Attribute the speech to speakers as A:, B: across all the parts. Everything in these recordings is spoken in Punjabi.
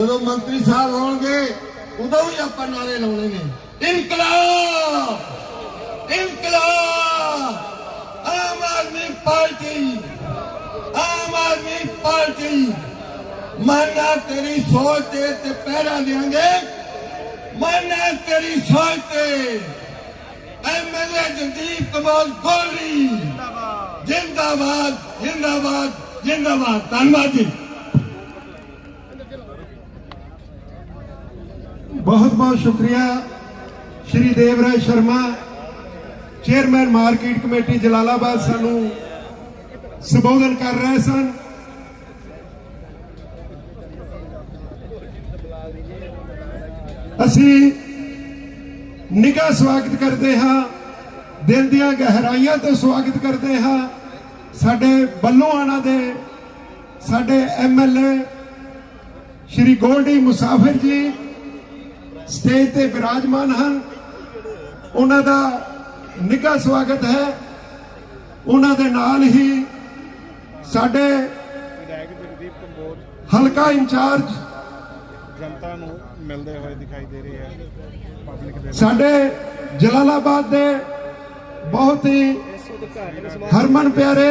A: ਜਦੋਂ ਮੰਤਰੀ ਸਾਹਿਬ ਹੋਣਗੇ ਉਦੋਂ ਵੀ ਆਪਾਂ ਨਾਰੇ ਲਾਉਣੇ ਨੇ। ਇਨਕਲਾਬ! ਇਨਕਲਾਬ! ਆਮ ਆਦਮੀ ਪਾਰਟੀ! ਆਮ ਆਦਮੀ ਪਾਰਟੀ! ਮਾਨਾ ਤੇਰੀ ਸੋਚ ਤੇ ਤੇ ਪਹਿਰਾ ਦੇਾਂਗੇ ਮਾਨਾ ਤੇਰੀ ਸੋਚ ਤੇ ਐਮਐਲਏ ਜਗਦੀਪ ਕਮਾਲ ਗੋਲੀ ਜਿੰਦਾਬਾਦ ਜਿੰਦਾਬਾਦ ਜਿੰਦਾਬਾਦ। ਧੰਨਵਾਦ ਜੀ।
B: ਬਹੁਤ ਬਹੁਤ ਸ਼ੁਕਰੀਆ Shri Devraj Sharma, chairman market committee Jalalabad ਸਾਨੂੰ ਸੰਬੋਧਨ ਕਰ ਰਹੇ ਸਨ। ਅਸੀਂ ਨਿੱਘਾ ਸਵਾਗਤ ਕਰਦੇ ਹਾਂ, ਦਿਲ ਦੀਆਂ ਗਹਿਰਾਈਆਂ ਤੋਂ ਸਵਾਗਤ ਕਰਦੇ ਹਾਂ। ਸਾਡੇ ਬੱਲੋਆਣਾ ਦੇ ਸਾਡੇ ਐਮਐਲਏ ਸ਼੍ਰੀ ਗੋਲਡੀ ਮੁਸਾਫਿਰ ਜੀ ਸਟੇਜ ਤੇ ਵਿਰਾਜਮਾਨ ਹਨ। ਉਹਨਾਂ ਦਾ ਨਿੱਘਾ ਸਵਾਗਤ ਹੈ। ਉਹਨਾਂ ਦੇ ਨਾਲ ਹੀ ਸਾਡੇ
C: ਵਿਧਾਇਕ ਜਗਦੀਪ ਕੰਬੋਜ
B: ਹਲਕਾ ਇੰਚਾਰਜ
C: ਜਨਤਾ ਨੂੰ ਮਿਲਦੇ ਹੋਏ ਦਿਖਾਈ ਦੇ ਰਹੇ ਹੈ। ਪਬਲਿਕ ਦੇ
B: ਸਾਡੇ ਜਲਾਲਾਬਾਦ ਦੇ ਬਹੁਤ ਹੀ ਹਰਮਨ ਪਿਆਰੇ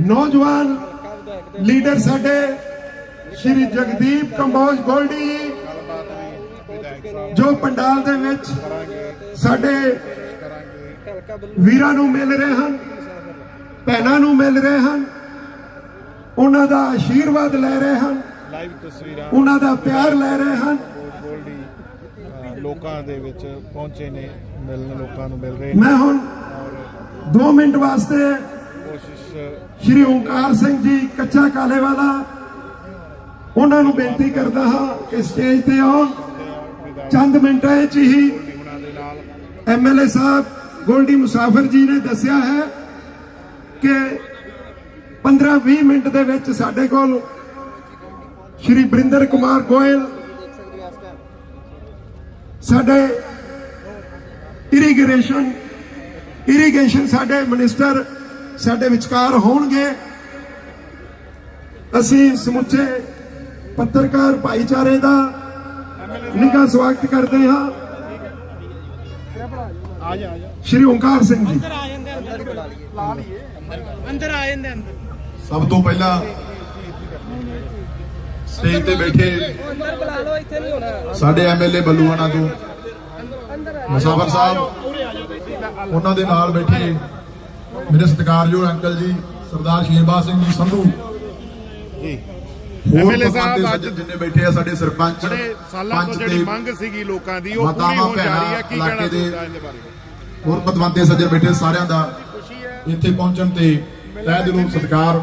B: ਨੌਜਵਾਨ ਲੀਡਰ ਸਾਡੇ ਸ਼੍ਰੀ ਜਗਦੀਪ ਕੰਬੋਜ ਗੋਲਡੀ ਜੀ, ਪੰਡਾਲ ਦੇ ਵਿੱਚ ਸਾਡੇ ਵੀਰਾਂ ਨੂੰ ਮਿਲ ਰਹੇ ਹਨ ਭੈਣਾਂ ਨੂੰ ਮਿਲ ਰਹੇ ਹਨ ਉਹਨਾਂ ਦਾ ਆਸ਼ੀਰਵਾਦ ਲੈ ਰਹੇ ਹਨ
C: ਲਾਈਵ ਤਸਵੀਰਾਂ
B: ਉਹਨਾਂ ਦਾ ਪਿਆਰ ਲੈ ਰਹੇ ਹਨ।
C: ਲੋਕਾਂ ਦੇ ਵਿੱਚ ਪਹੁੰਚੇ ਨੇ ਮਿਲਣ ਲੋਕਾਂ ਨੂੰ ਮਿਲ ਰਹੇ
B: ਮੈਂ ਹੁਣ
C: ਔਰ
B: 2 ਮਿੰਟ ਵਾਸਤੇ
C: ਕੋਸ਼ਿਸ਼
B: ਸ਼੍ਰੀ ਓਂਕਾਰ ਸਿੰਘ ਜੀ ਕੱਚਾ ਕਾਲੇ ਵਾਲਾ ਉਹਨਾਂ ਨੂੰ ਬੇਨਤੀ ਕਰਦਾ ਹਾਂ ਕਿ ਸਟੇਜ ਤੇ ਆਉਣ। ਚੰਦ ਮਿੰਟਾਂ ਵਿੱਚ ਹੀ
C: ਉਹਨਾਂ ਦੇ ਨਾਲ
B: ਐਮਐਲਏ ਸਾਹਿਬ ਗੋਲਡੀ ਮੁਸਾਫਰ ਜੀ ਨੇ ਦੱਸਿਆ ਹੈ ਕਿ 15-20 ਮਿੰਟ ਦੇ ਵਿੱਚ ਸਾਡੇ ਕੋਲ ਸ਼੍ਰੀ ਬਰਿੰਦਰ ਕੁਮਾਰ ਗੋਇਲ, ਸਾਡੇ ਇਰੀਗੇਸ਼ਨ ਇਰੀਗੇਸ਼ਨ ਸਾਡੇ ਮਿਨਿਸਟਰ ਸਾਡੇ ਵਿਚਕਾਰ ਹੋਣਗੇ। ਅਸੀਂ ਸਮੁੱਚੇ ਪੱਤਰਕਾਰ ਭਾਈਚਾਰੇ ਦਾ ਨਿੱਘਾ ਸਵਾਗਤ ਕਰਦੇ ਹਾਂ। ਸ਼੍ਰੀ ਓਂਕਾਰ ਸਿੰਘ ਜੀ।
D: ਅੰਦਰ ਆ ਜਾਂਦੇ ਅੰਦਰ
E: ਸਭ ਤੋਂ ਪਹਿਲਾਂ ਸਟੇਜ ਤੇ ਬੈਠੇ ਸਾਡੇ ਐਮਐਲਏ ਬੱਲੂਆਣਾ ਤੋਂ ਮੁਸਾਫਰ ਸਾਹਿਬ ਉਹਨਾਂ ਦੇ ਨਾਲ ਬੈਠੇ ਮੇਰੇ ਸਤਿਕਾਰਯੋਗ ਅੰਕਲ ਜੀ ਸਰਦਾਰ ਸ਼ੇਰਬਾਜ ਸਿੰਘ ਜੀ ਸੰਧੂ।
C: ਜੀ ਐਮਐਲਏ ਸਾਹਿਬ
E: ਦੇ
C: ਅੱਜ
E: ਜਿੰਨੇ ਬੈਠੇ ਆ ਸਾਡੇ ਸਰਪੰਚ
C: ਬੜੇ ਸਾਲਾਂ ਤੋਂ ਜਿਹੜੀ ਮੰਗ ਸੀਗੀ ਲੋਕਾਂ ਦੀ ਉਹ ਪੂਰੀ ਹੋਣ ਜਾ ਰਹੀ ਹੈ। ਕੀ ਕਹਿਣਾ ਚਾਹੁੰਦਾ ਇਹਦੇ ਬਾਰੇ?
E: ਹੋਰ ਪਤਵੰਤੇ ਸੱਜਣ ਬੈਠੇ ਸਾਰਿਆਂ ਦਾ ਇੱਥੇ ਪਹੁੰਚਣ ਤੇ ਤਹਿ ਦਿਲੋਂ ਸਤਿਕਾਰ।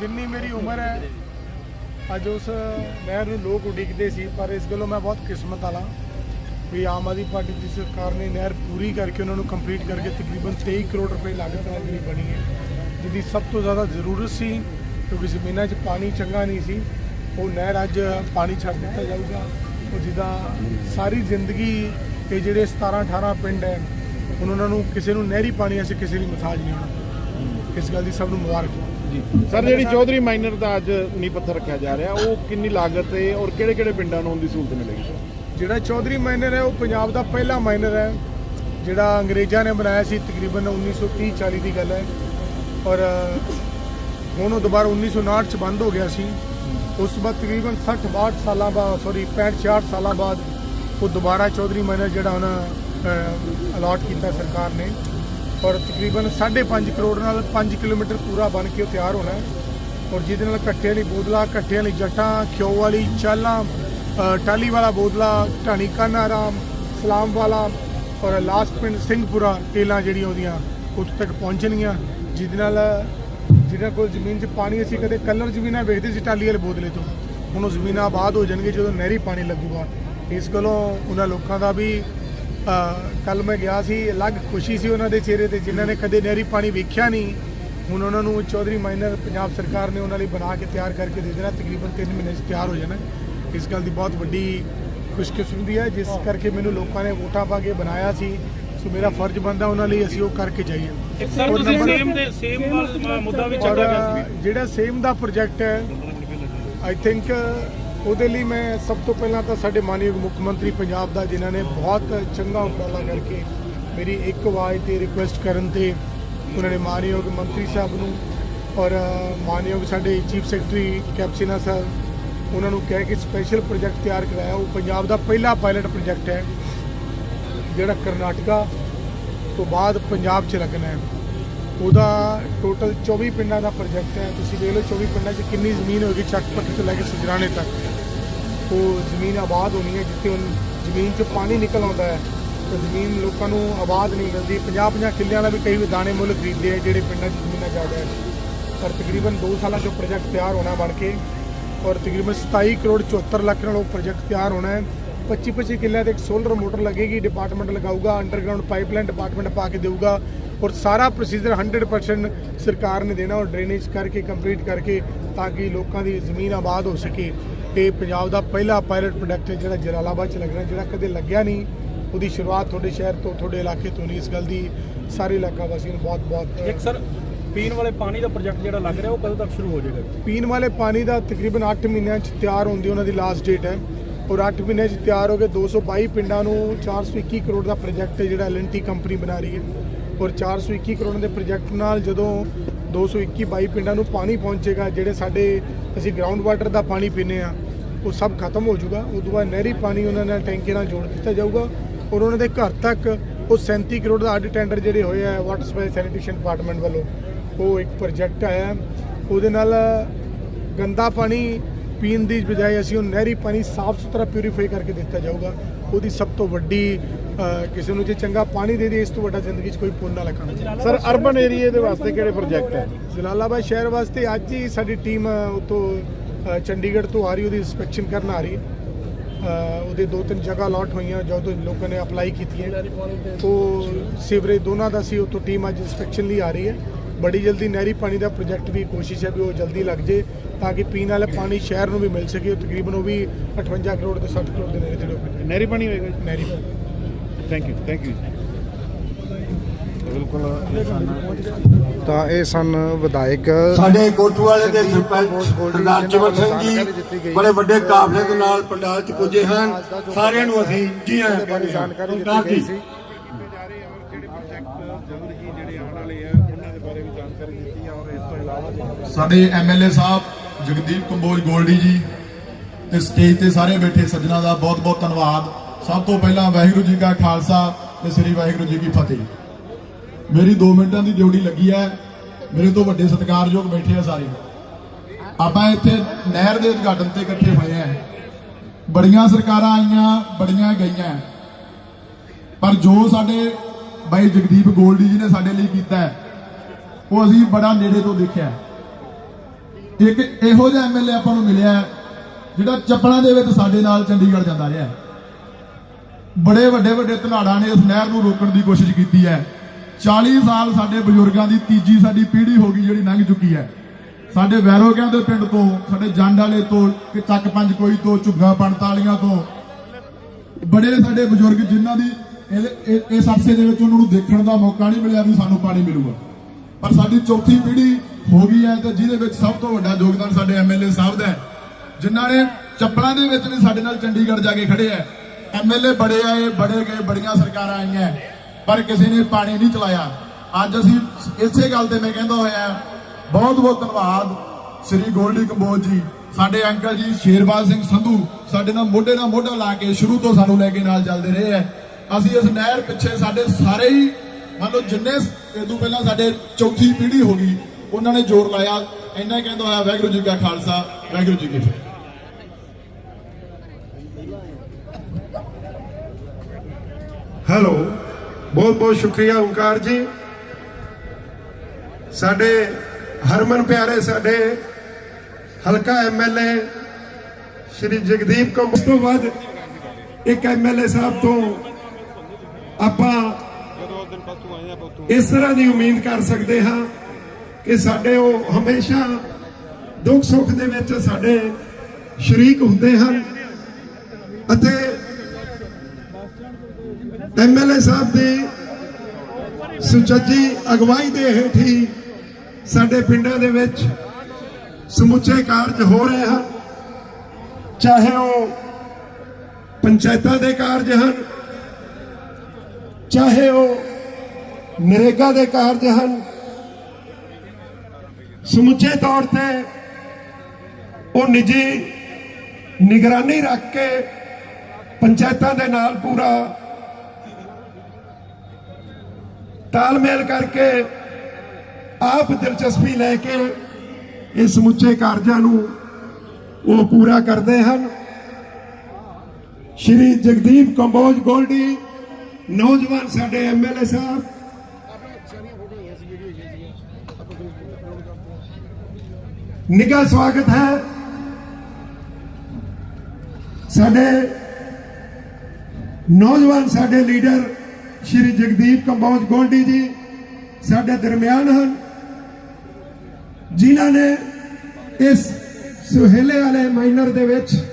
F: ਜਿੰਨੀ ਮੇਰੀ ਉਮਰ ਹੈ ਅੱਜ ਉਸ ਨਹਿਰ ਨੂੰ ਲੋਕ ਉਡੀਕਦੇ ਸੀ ਪਰ ਇਸ ਗੱਲੋਂ ਮੈਂ ਬਹੁਤ ਕਿਸਮਤ ਵਾਲਾ। ਵੀ ਆਮ ਆਦਮੀ ਪਾਰਟੀ ਦੀ ਸਰਕਾਰ ਨੇ ਨਹਿਰ ਪੂਰੀ ਕਰਕੇ ਉਹਨਾਂ ਨੂੰ ਕੰਪਲੀਟ ਕਰਕੇ ਤਕਰੀਬਨ 23 ਕਰੋੜ ਰੁਪਏ ਲਾਗਤ ਨਾਲ ਜਿਹੜੀ ਬਣੀ ਹੈ ਜਿਹਦੀ ਸਭ ਤੋਂ ਜ਼ਿਆਦਾ ਜ਼ਰੂਰਤ ਸੀ ਕਿਉਂਕਿ ਜ਼ਮੀਨਾਂ 'ਚ ਪਾਣੀ ਚੰਗਾ ਨਹੀਂ ਸੀ ਉਹ ਨਹਿਰ ਅੱਜ ਪਾਣੀ ਛੱਡ ਦਿੱਤਾ ਜਾਊਗਾ। ਉਹ ਜਿਹਦਾ ਸਾਰੀ ਜ਼ਿੰਦਗੀ ਇਹ ਜਿਹੜੇ 17 18 ਪਿੰਡ ਹੈ ਹੁਣ ਉਹਨਾਂ ਨੂੰ ਕਿਸੇ ਨੂੰ ਨਹਿਰੀ ਪਾਣੀ ਅਸੀਂ ਕਿਸੇ ਦੀ ਮਸਾਜ ਨਹੀਂ ਹੋਣਾ ਇਸ ਗੱਲ ਦੀ ਸਭ ਨੂੰ ਮੁਬਾਰਕ
C: ਸਰ ਜਿਹੜੀ ਚੌਧਰੀ ਮਾਈਨਰ ਦਾ ਅੱਜ ਨੀ ਪੱਥਰ ਰੱਖਿਆ ਜਾ ਰਿਹਾ ਉਹ ਕਿੰਨੀ ਲਾਗਤ ਹੈ ਔਰ ਕਿਹੜੇ ਕਿਹੜੇ ਪਿੰਡਾਂ ਨੂੰ ਉਹਦੀ ਸਹੂਲਤ ਮਿਲੇਗੀ?
F: ਜਿਹੜਾ ਚੌਧਰੀ ਮਾਈਨਰ ਹੈ ਉਹ ਪੰਜਾਬ ਦਾ ਪਹਿਲਾ ਮਾਈਨਰ ਹੈ। ਜਿਹੜਾ ਅੰਗਰੇਜ਼ਾਂ ਨੇ ਬਣਾਇਆ ਸੀ ਤਕਰੀਬਨ 1930 40 ਦੀ ਗੱਲ ਹੈ। ਔਰ ਹੁਣ ਉਹ ਦੁਬਾਰਾ 1959 ਚ ਬੰਦ ਹੋ ਗਿਆ ਸੀ। ਉਸ ਤੋਂ ਬਾਅਦ ਤਕਰੀਬਨ 60 62 ਸਾਲਾਂ ਬਾਅਦ ਸੌਰੀ 65 66 ਸਾਲਾਂ ਬਾਅਦ ਉਹ ਦੁਬਾਰਾ ਚੌਧਰੀ ਮਾਈਨਰ ਜਿਹੜਾ ਉਹਨਾਂ ਅਲਾਟ ਕੀਤਾ ਸਰਕਾਰ ਨੇ। ਔਰ ਤਕਰੀਬਨ 5.5 ਕਰੋੜ ਨਾਲ 5 ਕਿਲੋਮੀਟਰ ਪੂਰਾ ਬਣ ਕੇ ਉਹ ਤਿਆਰ ਹੋਣਾ ਔਰ ਜਿਹਦੇ ਨਾਲ ਕੱਟੇ ਵਾਲੀ ਬੋਦਲਾ ਕੱਟੇ ਵਾਲੀ ਜੱਟਾਂ ਖਿਓ ਵਾਲੀ ਚਾਲਾਂ ਅ, ਟਾਲੀ ਵਾਲਾ ਬੋਦਲਾ ਢਾਣੀ ਕਾਨਾ ਰਾਮ ਸਲਾਮ ਵਾਲਾ ਔਰ ਲਾਸਟ ਪਿੰਡ ਸਿੰਘਪੁਰਾ ਟੇਲਾਂ ਜਿਹੜੀਆਂ ਉਹਦੀਆਂ ਉੱਥੇ ਤੱਕ ਪਹੁੰਚਣਗੀਆਂ। ਜਿਹਦੇ ਨਾਲ ਜਿਹਨਾਂ ਕੋਲ ਜ਼ਮੀਨ 'ਚ ਪਾਣੀ ਅਸੀਂ ਕਦੇ ਕਲਰ ਜ਼ਮੀਨਾਂ ਵੇਖਦੇ ਸੀ ਟਾਲੀ ਵਾਲੇ ਬੋਤਲੇ ਤੋਂ। ਹੁਣ ਉਹ ਜ਼ਮੀਨਾਂ ਆਬਾਦ ਹੋ ਜਾਣਗੇ ਜਦੋਂ ਨਹਿਰੀ ਪਾਣੀ ਲੱਗੂਗਾ। ਇਸ ਗੱਲੋਂ ਉਹਨਾਂ ਲੋਕਾਂ ਦਾ ਵੀ ਕੱਲ ਮੈਂ ਗਿਆ ਸੀ, ਅਲੱਗ ਖੁਸ਼ੀ ਸੀ ਉਹਨਾਂ ਦੇ ਚਿਹਰੇ ਤੇ, ਜਿਨ੍ਹਾਂ ਨੇ ਕਦੇ ਨਹਿਰੀ ਪਾਣੀ ਵੇਖਿਆ ਨਹੀਂ। ਹੁਣ ਉਹਨਾਂ ਨੂੰ ਚੌਧਰੀ ਮਾਈਨਰ ਪੰਜਾਬ ਸਰਕਾਰ ਨੇ ਉਹਨਾਂ ਲਈ ਬਣਾ ਕੇ ਤਿਆਰ ਕਰਕੇ ਦੇ ਦੇਣਾ, ਤਕਰੀਬਨ 3 ਮਹੀਨੇ 'ਚ ਤਿਆਰ ਹੋ ਜਾਣਾ। ਇਸ ਗੱਲ ਦੀ ਬਹੁਤ ਵੱਡੀ ਖੁਸ਼ਕਿਸਮਤੀ ਹੈ, ਜਿਸ ਕਰਕੇ ਮੈਨੂੰ ਲੋਕਾਂ ਨੇ ਵੋਟਾਂ ਪਾ ਕੇ ਬਣਾਇਆ ਸੀ। ਸੋ ਮੇਰਾ ਫਰਜ਼ ਬਣਦਾ ਉਹਨਾਂ ਲਈ ਅਸੀਂ ਉਹ ਕਰਕੇ ਜਾਈਏ।
D: ਸਰ ਤੁਸੀਂ ਸੇਮ ਦੇ ਸੇਮ ਮੁੱਦਾ ਵੀ ਚੱਕਿਆ ਗਿਆ ਸੀ।
F: ਜਿਹੜਾ ਸੇਮ ਦਾ ਪ੍ਰੋਜੈਕਟ ਹੈ ਆਈ ਥਿੰਕ ਉਹਦੇ ਲਈ ਮੈਂ ਸਭ ਤੋਂ ਪਹਿਲਾਂ ਤਾਂ ਸਾਡੇ ਮਾਨਯੋਗ ਮੁੱਖ ਮੰਤਰੀ ਪੰਜਾਬ ਦਾ ਜਿਨ੍ਹਾਂ ਨੇ ਬਹੁਤ ਚੰਗਾ ਉਪਰਾਲਾ ਕਰਕੇ ਮੇਰੀ ਇੱਕ ਆਵਾਜ਼ ਤੇ ਰਿਕੁਐਸਟ ਕਰਨ ਤੇ ਉਹਨਾਂ ਨੇ ਮਾਨਯੋਗ ਮੰਤਰੀ ਸਾਹਿਬ ਨੂੰ ਔਰ ਮਾਨਯੋਗ ਸਾਡੇ ਚੀਫ ਸੈਕਟਰੀ ਕੈਪਸੀਨਾ ਸਾਹਿਬ ਉਹਨਾਂ ਨੂੰ ਕਹਿ ਕੇ ਸਪੈਸ਼ਲ ਪ੍ਰੋਜੈਕਟ ਤਿਆਰ ਕਰਾਇਆ। ਉਹ ਪੰਜਾਬ ਦਾ ਪਹਿਲਾ ਪਾਇਲਟ ਪ੍ਰੋਜੈਕਟ ਹੈ। ਜਿਹੜਾ ਕਰਨਾਟਕਾ ਤੋਂ ਬਾਅਦ ਪੰਜਾਬ 'ਚ ਲੱਗਣਾ ਹੈ। ਉਹਦਾ ਟੋਟਲ 24 ਪਿੰਡਾਂ ਦਾ ਪ੍ਰੋਜੈਕਟ ਹੈ। ਤੁਸੀਂ ਦੇਖ ਲਓ 24 ਪਿੰਡਾਂ 'ਚ ਕਿੰਨੀ ਜ਼ਮੀਨ ਹੋਏਗੀ ਚੱਕਪੱਟੀ ਤੋਂ ਲੈ ਕੇ ਸੁਜਰਾਣੇ ਤੱਕ। ਉਹ ਜ਼ਮੀਨ ਆਬਾਦ ਹੋਣੀ ਹੈ, ਜਿੱਥੇ ਹੁਣ ਜ਼ਮੀਨ 'ਚੋਂ ਪਾਣੀ ਨਿਕਲ ਆਉਂਦਾ ਹੈ, ਤਾਂ ਜ਼ਮੀਨ ਲੋਕਾਂ ਨੂੰ ਆਬਾਦ ਨਹੀਂ ਮਿਲਦੀ। 50 50 ਕਿੱਲਿਆਂ ਦਾ ਵੀ ਕਈ ਵੀ ਦਾਣੇ ਮੁੱਲ ਖਰੀਦਦੇ ਆ, ਜਿਹੜੇ ਪਿੰਡਾਂ 'ਚ ਜ਼ਮੀਨਾਂ ਜ਼ਿਆਦਾ ਹੈ। ਪਰ ਤਕਰੀਬਨ 2 ਸਾਲਾਂ 'ਚ ਪ੍ਰੋਜੈਕਟ ਤਿਆਰ ਹੋਣਾ ਬਣ ਕੇ, ਔਰ ਤਕਰੀਬਨ 27 ਕਰੋੜ 74 ਲੱਖ ਨਾਲ ਉਹ ਪ੍ਰੋਜੈਕਟ ਤਿਆਰ ਹੋਣਾ ਹੈ। 25 25 ਕਿੱਲਿਆਂ ਤੇ ਇੱਕ ਸੋਲਰ ਮੋਟਰ ਲੱਗੇਗੀ ਡਿਪਾਰਟਮੈਂਟ ਲਗਾਊਗਾ ਅੰਡਰਗਰਾਉਂਡ ਪਾਈਪਲਾਈਨ ਡਿਪਾਰਟਮੈਂਟ ਪਾ ਕੇ ਦੇਊਗਾ ਔਰ ਸਾਰਾ ਪ੍ਰੋਸੀਜਰ 100% ਸਰਕਾਰ ਨੇ ਦੇਣਾ ਔਰ ਡਰੇਨੇਜ ਕਰਕੇ ਕੰਪਲੀਟ ਕਰਕੇ ਤਾਂ ਕਿ ਲੋਕਾਂ ਦੀ ਜ਼ਮੀਨ ਆਬਾਦ ਹੋ ਸਕੇ। ਇਹ ਪੰਜਾਬ ਦਾ ਪਹਿਲਾ ਪਾਇਲਟ ਪ੍ਰੋਡਕਟ ਹੈ ਜਿਹੜਾ ਜਲਾਲਾਬਾਦ ਚ ਲੱਗਣਾ ਜਿਹੜਾ ਕਦੇ ਲੱਗਿਆ ਨਹੀਂ। ਉਹਦੀ ਸ਼ੁਰੂਆਤ ਤੁਹਾਡੇ ਸ਼ਹਿਰ ਤੋਂ ਤੁਹਾਡੇ ਇਲਾਕੇ ਤੋਂ ਨਹੀਂ ਇਸ ਗੱਲ ਦੀ ਸਾਰੇ ਇਲਾਕਾ ਵਾਸੀਆਂ ਨੂੰ ਬਹੁਤ ਬਹੁਤ
G: ਇੱਕ ਸਰ ਪੀਣ ਵਾਲੇ ਪਾਣੀ ਦਾ ਪ੍ਰੋਜੈਕਟ ਜਿਹੜਾ ਲੱਗ ਰਿਹਾ ਉਹ ਕਦੋਂ ਤੱਕ ਸ਼ੁਰੂ ਹੋ ਜਾਏਗਾ?
F: ਪੀਣ ਵਾਲੇ ਪਾਣੀ ਦਾ ਤਕਰੀਬਨ 8 ਮਹੀਨਿਆਂ 'ਚ ਤਿਆਰ ਹੋਣ ਦੀ ਉਹਨਾਂ ਦੀ ਲਾਸਟ ਡੇਟ ਹੈ। ਔਰ 8 ਮਹੀਨਿਆਂ 'ਚ ਤਿਆਰ ਹੋ ਕੇ 222 ਪਿੰਡਾਂ ਨੂੰ 421 ਕਰੋੜ ਦਾ ਪ੍ਰੋਜੈਕਟ ਹੈ ਜਿਹੜਾ ਐਲਐਨਟੀ ਕੰਪਨੀ ਬਣਾ ਰਹੀ ਹੈ। ਔਰ 421 ਕਰੋੜ ਦੇ ਪ੍ਰੋਜੈਕਟ ਨਾਲ ਜਦੋਂ 221 22 ਪਿੰਡਾਂ ਨੂੰ ਪਾਣੀ ਪਹੁੰਚੇਗਾ, ਜਿਹੜੇ ਸਾਡੇ ਅਸੀਂ ਗਰਾਊਂਡ ਵਾਟਰ ਦਾ ਪਾਣੀ ਪੀਂਦੇ ਆ ਉਹ ਸਭ ਖਤਮ ਹੋ ਜਾਊਗਾ। ਤੋਂ ਬਾਅਦ ਨਹਿਰੀ ਪਾਣੀ ਉਹਨਾਂ ਨਾਲ ਟੈਂਕੇ ਨਾਲ ਜੋੜ ਦਿੱਤਾ ਜਾਊਗਾ ਔਰ ਉਹਨਾਂ ਦੇ ਘਰ ਤੱਕ ਉਹ 37 ਕਰੋੜ ਦਾ ਅੱਡ ਟੈਂਡਰ ਜਿਹੜੇ ਹੋਏ ਆ ਵਾਟਰ ਸਪਲਾਈ ਸੈਨੀਟੇਸ਼ਨ ਡਿਪਾਰਟਮੈਂਟ ਵੱਲੋਂ, ਉਹ ਇੱਕ ਪ੍ਰੋਜੈਕਟ ਆਇਆ। ਉਹਦੇ ਨਾਲ ਗੰਦਾ ਪਾਣੀ ਪੀਣ ਦੀ ਬਜਾਏ ਅਸੀਂ ਉਹ ਨਹਿਰੀ ਪਾਣੀ ਸਾਫ਼ ਸੁਥਰਾ ਪਿਊਰੀਫਾਈ ਕਰਕੇ ਦਿੱਤਾ ਜਾਊਗਾ। ਉਹਦੀ ਸਭ ਤੋਂ ਵੱਡੀ ਕਿਸੇ ਨੂੰ ਜੇ ਚੰਗਾ ਪਾਣੀ ਦੇ ਦੇ ਇਸ ਤੋਂ ਵੱਡਾ ਜ਼ਿੰਦਗੀ 'ਚ ਕੋਈ ਪੁੰਨ ਕੰਮ ਨਹੀਂ।
C: ਸਰ ਅਰਬਨ ਏਰੀਆ ਦੇ ਵਾਸਤੇ ਕਿਹੜੇ ਪ੍ਰੋਜੈਕਟ ਹੈ?
F: ਜਲਾਲਾਬਾਦ ਸ਼ਹਿਰ ਵਾਸਤੇ ਅੱਜ ਹੀ ਸਾਡੀ ਟੀਮ ਉਤੋਂ ਚੰਡੀਗੜ੍ਹ ਤੋਂ ਆ ਰਹੀ ਉਹਦੀ ਇਨਸਪੈਕਸ਼ਨ ਕਰਨ ਆ ਰਹੀ। ਉਹਦੇ ਦੋ ਤਿੰਨ ਜਗ੍ਹਾ ਅਲਾਟ ਹੋਈਆਂ ਜਦੋਂ ਲੋਕਾਂ ਨੇ ਅਪਲਾਈ ਕੀਤੀ ਹੈ ਉਹ ਸੀਵਰੇਜ ਦੋਨਾਂ ਦਾ ਸੀ ਉਤੋਂ ਟੀਮ ਅੱਜ ਇਨਸਪੈਕਸ਼ਨ ਲਈ ਆ ਰਹੀ ਹੈ। ਬੜੀ ਜਲਦੀ ਨਹਿਰੀ ਪਾਣੀ ਦਾ ਪ੍ਰੋਜੈਕਟ ਵੀ ਕੋਸ਼ਿਸ਼ ਹੈ ਵੀ ਉਹ ਜਲਦੀ ਲੱਗ ਜੇ ਤਾਂ ਕਿ ਪੀਣ ਵਾਲਾ ਪਾਣੀ ਸ਼ਹਿਰ ਨੂੰ ਵੀ ਮਿਲ ਸਕੇ ਉਹ ਤਕਰੀਬਨ ਉਹ ਵੀ 58 ਕਰੋੜ ਤੇ 60 ਕਰੋੜ ਦੇ ਨੇੜੇ ਤੇੜੇ ਹੋ
C: ਨਹਿਰੀ ਪਾਣੀ ਹੋਏਗਾ ਜੀ?
F: ਨਹਿਰੀ ਪਾਣੀ।
C: ਥੈਂਕ ਯੂ ਥੈਂਕ ਯੂ ਬਿਲਕੁਲ
H: ਤਾਂ ਇਹ ਸਨ ਵਿਧਾਇਕ
A: ਸਾਡੇ ਕੋਟੂ ਵਾਲੇ ਦੇ ਸਰਪੰਚ ਸਰਦਾਰ ਚਮਨ ਸਿੰਘ ਜੀ ਬੜੇ ਵੱਡੇ ਕਾਫਲੇ ਦੇ ਨਾਲ ਪੰਡਾਲ ਚ ਪੁੱਜੇ ਹਨ। ਸਾਰਿਆਂ ਨੂੰ ਅਸੀਂ ਜੀ ਆਇਆਂ ਹਾਂ
H: ਜਾਣਕਾਰੀ ਦਿੱਤੀ ਗਈ ਸੀ।
E: ਸਾਡੇ ਐਮਐਲਏ ਸਾਹਿਬ ਜਗਦੀਪ ਕੰਬੋਜ ਗੋਲਡੀ ਜੀ ਤੇ ਸਟੇਜ ਤੇ ਸਾਰੇ ਬੈਠੇ ਸੱਜਣਾ ਦਾ ਬਹੁਤ ਬਹੁਤ ਧੰਨਵਾਦ। ਸਭ ਤੋਂ ਪਹਿਲਾਂ ਵਾਹਿਗੁਰੂ ਜੀ ਕਾ ਖਾਲਸਾ ਤੇ ਸ੍ਰੀ ਵਾਹਿਗੁਰੂ ਜੀ ਕੀ ਫਤਿਹ। ਮੇਰੀ 2 ਮਿੰਟਾਂ ਦੀ ਡਿਊਟੀ ਲੱਗੀ ਹੈ। ਮੇਰੇ ਤੋਂ ਵੱਡੇ ਸਤਿਕਾਰਯੋਗ ਬੈਠੇ ਆ ਸਾਰੇ। ਆਪਾਂ ਇੱਥੇ ਨਹਿਰ ਦੇ ਉਦਘਾਟਨ ਤੇ ਇਕੱਠੇ ਹੋਏ ਆ। ਬੜੀਆਂ ਸਰਕਾਰਾਂ ਆਈਆਂ, ਬੜੀਆਂ ਗਈਆਂ। ਪਰ ਜੋ ਸਾਡੇ ਬਾਈ ਜਗਦੀਪ ਗੋਲਡੀ ਜੀ ਨੇ ਸਾਡੇ ਲਈ ਕੀਤਾ ਉਹ ਅਸੀਂ ਬੜਾ ਨੇੜੇ ਤੋਂ ਦੇਖਿਆ ਇੱਕ ਇਹੋ ਜਿਹਾ ਐਮਐਲਏ ਆਪਾਂ ਨੂੰ ਮਿਲਿਆ ਜਿਹੜਾ ਚੱਪਲਾਂ ਦੇ ਵਿੱਚ ਸਾਡੇ ਨਾਲ ਚੰਡੀਗੜ੍ਹ ਜਾਂਦਾ ਰਿਹਾ ਬੜੇ ਵੱਡੇ ਵੱਡੇ ਧਨਾੜਾਂ ਨੇ ਇਸ ਨਹਿਰ ਨੂੰ ਰੋਕਣ ਦੀ ਕੋਸ਼ਿਸ਼ ਕੀਤੀ ਹੈ। 40 ਸਾਲ ਸਾਡੇ ਬਜ਼ੁਰਗਾਂ ਦੀ ਤੀਜੀ ਸਾਡੀ ਪੀੜ੍ਹੀ ਹੋ ਗਈ ਜਿਹੜੀ ਲੰਘ ਚੁੱਕੀ ਹੈ। ਸਾਡੇ ਵੈਰੋਗਿਆਂ ਦੇ ਪਿੰਡ ਤੋਂ, ਸਾਡੇ ਜੰਡ ਵਾਲੇ ਤੋਂ, ਕਿ ਚੱਕ ਪੰਜ ਕੋਈ ਤੋਂ, ਝੁੱਗਾ ਪੰਤਾਲੀਆਂ ਤੋਂ, ਬੜੇ ਸਾਡੇ ਬਜ਼ੁਰਗ ਜਿਨ੍ਹਾਂ ਦੀ ਇਹ- ਇਸ ਅਰਸੇ ਦੇ ਵਿੱਚ ਉਹਨਾਂ ਨੂੰ ਦੇਖਣ ਦਾ ਮੌਕਾ ਨਹੀਂ ਮਿਲਿਆ ਵੀ ਸਾਨੂੰ ਪਾਣੀ ਮਿਲੂਗਾ। ਪਰ ਸਾਡੀ ਚੌਥੀ ਪੀੜ੍ਹੀ ਹੋ ਗਈ ਹੈ ਤੇ ਜਿਹਦੇ ਵਿੱਚ ਸਭ ਤੋਂ ਵੱਡਾ ਯੋਗਦਾਨ ਸਾਡੇ ਐਮਐਲਏ ਸਾਹਿਬ ਦਾ ਹੈ, ਜਿਨ੍ਹਾਂ ਨੇ ਚੱਪਲਾਂ ਦੇ ਵਿੱਚ ਵੀ ਸਾਡੇ ਨਾਲ ਚੰਡੀਗੜ੍ਹ ਜਾ ਕੇ ਖੜੇ ਹੈ। ਐਮਐਲਏ ਬੜੇ ਆਏ, ਬੜੇ ਗਏ, ਬੜੀਆਂ ਸਰਕਾਰਾਂ ਆਈਆਂ ਪਰ ਕਿਸੇ ਨੇ ਪਾਣੀ ਨਹੀਂ ਚਲਾਇਆ। ਅੱਜ ਅਸੀਂ ਇਸੇ ਗੱਲ ਤੇ ਮੈਂ ਕਹਿੰਦਾ ਹੋਇਆ ਬਹੁਤ ਬਹੁਤ ਧੰਨਵਾਦ ਸ੍ਰੀ ਗੋਲਡੀ ਕੰਬੋਜ ਜੀ, ਸਾਡੇ ਅੰਕਲ ਜੀ ਸ਼ੇਰਬਾਜ਼ ਸਿੰਘ ਸੰਧੂ, ਸਾਡੇ ਨਾਲ ਮੋਢੇ ਨਾਲ ਮੋਢਾ ਲਾ ਕੇ ਸ਼ੁਰੂ ਤੋਂ ਸਾਨੂੰ ਲੈ ਕੇ ਨਾਲ ਚੱਲਦੇ ਰਹੇ ਹੈ। ਅਸੀਂ ਇਸ ਨਹਿਰ ਪਿੱਛੇ ਸਾਡੇ ਸਾਰੇ ਹੀ, ਮੰਨ ਲਓ ਜਿੰਨੇ ਇਹ ਤੋਂ ਪਹਿਲਾਂ ਸਾਡੇ ਚੌਥੀ ਪੀੜ੍ਹੀ ਹੋ ਗਈ ਉਹਨਾਂ ਨੇ ਜ਼ੋਰ ਲਾਇਆ ਇੰਨਾ ਹੀ ਕਹਿੰਦਾ ਹੋਇਆ ਵਾਹਿਗੁਰੂ ਜੀ ਕਾ ਖਾਲਸਾ ਵਾਹਿਗੁਰੂ ਜੀ ਕੀ ਫਤਿਹ।
B: ਹੈਲੋ ਬਹੁਤ ਬਹੁਤ ਸ਼ੁਕਰੀਆ ਓਂਕਾਰ ਜੀ। ਸਾਡੇ ਹਰਮਨ ਪਿਆਰੇ ਸਾਡੇ ਹਲਕਾ ਐਮਐਲਏ ਸ਼੍ਰੀ ਜਗਦੀਪ ਉਸ ਤੋਂ ਬਾਅਦ ਇੱਕ ਐਮਐਲਏ ਸਾਹਿਬ ਤੋਂ ਆਪਾਂ ਇਸ ਤਰ੍ਹਾਂ ਦੀ ਉਮੀਦ ਕਰ ਸਕਦੇ ਹਾਂ ਕਿ ਸਾਡੇ ਉਹ ਹਮੇਸ਼ਾ ਦੁੱਖ ਸੁੱਖ ਦੇ ਵਿੱਚ ਸਾਡੇ ਸ਼ਰੀਕ ਹੁੰਦੇ ਹਨ। ਅਤੇ ਐਮਐਲਏ ਸਾਹਿਬ ਦੀ ਸੁਚੱਜੀ ਅਗਵਾਈ ਦੇ ਹੇਠ ਹੀ ਸਾਡੇ ਪਿੰਡਾਂ ਦੇ ਵਿੱਚ ਸਮੁੱਚੇ ਕਾਰਜ ਹੋ ਰਹੇ ਹਨ। ਚਾਹੇ ਉਹ ਪੰਚਾਇਤਾਂ ਦੇ ਕਾਰਜ ਹਨ, ਚਾਹੇ ਉਹ ਨਰੇਗਾ ਦੇ ਕਾਰਜ ਹਨ ਸਮੁੱਚੇ ਤੌਰ ਤੇ ਉਹ ਨਿੱਜੀ ਨਿਗਰਾਨੀ ਰੱਖ ਕੇ ਪੰਚਾਇਤਾਂ ਦੇ ਨਾਲ ਪੂਰਾ ਤਾਲਮੇਲ ਕਰਕੇ ਆਪ ਦਿਲਚਸਪੀ ਲੈ ਕੇ ਇਹ ਸਮੁੱਚੇ ਕਾਰਜਾਂ ਨੂੰ ਉਹ ਪੂਰਾ ਕਰਦੇ ਹਨ। ਸ਼੍ਰੀ ਜਗਦੀਪ ਕੰਬੋਜ ਗੋਲਡੀ, ਨੌਜਵਾਨ ਸਾਡੇ ਐਮਐਲਏ ਸਾਹਿਬ ਨਿੱਘਾ ਸਵਾਗਤ ਹੈ। ਸਾਡੇ ਨੌਜਵਾਨ, ਸਾਡੇ ਲੀਡਰ ਸ਼੍ਰੀ ਜਗਦੀਪ ਕੰਬੋਜ ਗੋਲਡੀ ਜੀ ਸਾਡੇ ਦਰਮਿਆਨ ਹਨ। ਜਿਨ੍ਹਾਂ ਨੇ ਇਸ ਸੁਹੇਲੇ ਵਾਲੇ ਮਾਈਨਰ ਦੇ ਵਿੱਚ,